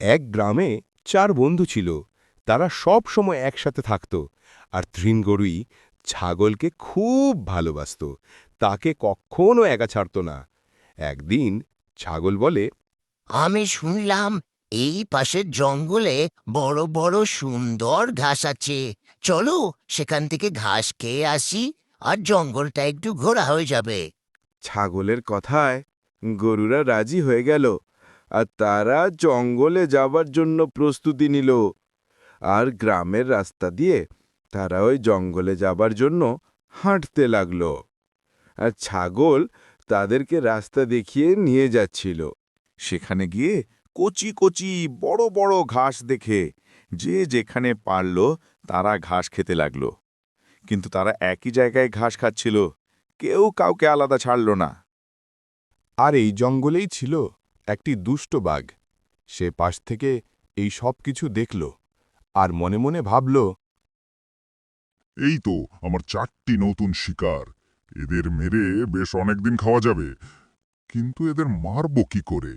এক গ্রামে চার বন্ধু ছিল। তারা সব সময় একসাথে থাকত আর তৃণগরুই ছাগলকে খুব ভালোবাসত। তাকে কখনো একা ছাড়ত না। একদিন ছাগল বলে আমি শুনলাম এই পাশের জঙ্গলে বড় বড় সুন্দর ঘাস আছে। চলো সেখান থেকে ঘাস খেয়ে আসি আর জঙ্গলটা একটু ঘোরা হয়ে যাবে। ছাগলের কথায় গরুরা রাজি হয়ে গেল। আর তারা জঙ্গলে যাবার জন্য প্রস্তুতি নিল। আর গ্রামের রাস্তা দিয়ে তারা ওই জঙ্গলে যাবার জন্য হাঁটতে লাগল। আর ছাগল তাদেরকে রাস্তা দেখিয়ে নিয়ে যাচ্ছিল। সেখানে গিয়ে কচি কচি বড় বড় ঘাস দেখে যে যেখানে পারল তারা ঘাস খেতে লাগল। কিন্তু তারা একই জায়গায় ঘাস খাচ্ছিল। কেউ কাউকে আলাদা ছাড়ল না। আর এই জঙ্গলেই ছিল একটি দুষ্ট বাঘ। সে পাশ থেকে এই সব কিছু দেখল আর মনে মনে ভাবল এই তো আমার চারটি নতুন শিকার। এদের মেরে বেশ অনেকদিন খাওয়া যাবে। কিন্তু এদের মারব কি করে?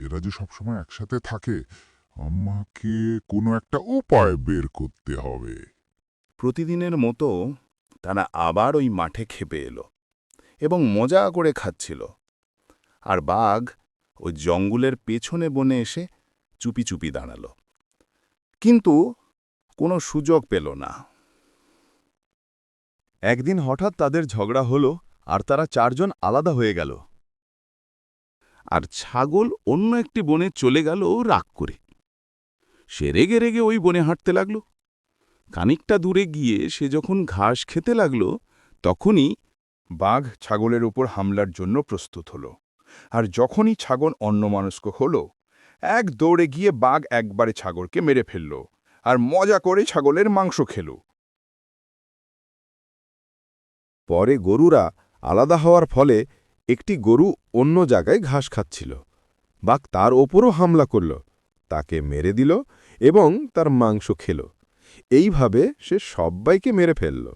এরা যে সবসময় একসাথে থাকে আমাকে কোনো একটা উপায় বের করতে হবে। প্রতিদিনের মতো তারা আবার ওই মাঠে খেপে এলো এবং মজা করে খাচ্ছিল। আর বাঘ ওই জঙ্গলের পেছনে বনে এসে চুপি চুপি দাঁড়াল। কিন্তু কোনো সুযোগ পেল না। একদিন হঠাৎ তাদের ঝগড়া হলো আর তারা চারজন আলাদা হয়ে গেল। আর ছাগল অন্য একটি বনে চলে গেল রাগ করে। সে রেগে রেগে ওই বনে হাঁটতে লাগল। খানিকটা দূরে গিয়ে সে যখন ঘাস খেতে লাগল, তখনই বাঘ ছাগলের উপর হামলার জন্য প্রস্তুত হল। আর যখনই ছাগল অন্যমনস্ক হল, এক দৌড়ে গিয়ে বাঘ একবারে ছাগলকে মেরে ফেলল আর মজা করে ছাগলের মাংস খেল। পরে গরুরা আলাদা হওয়ার ফলে একটি গরু অন্য জায়গায় ঘাস খাচ্ছিল। বাঘ তার ওপরও হামলা করল, তাকে মেরে দিল এবং তার মাংস খেল। এইভাবে সে সব্বাইকে মেরে ফেলল।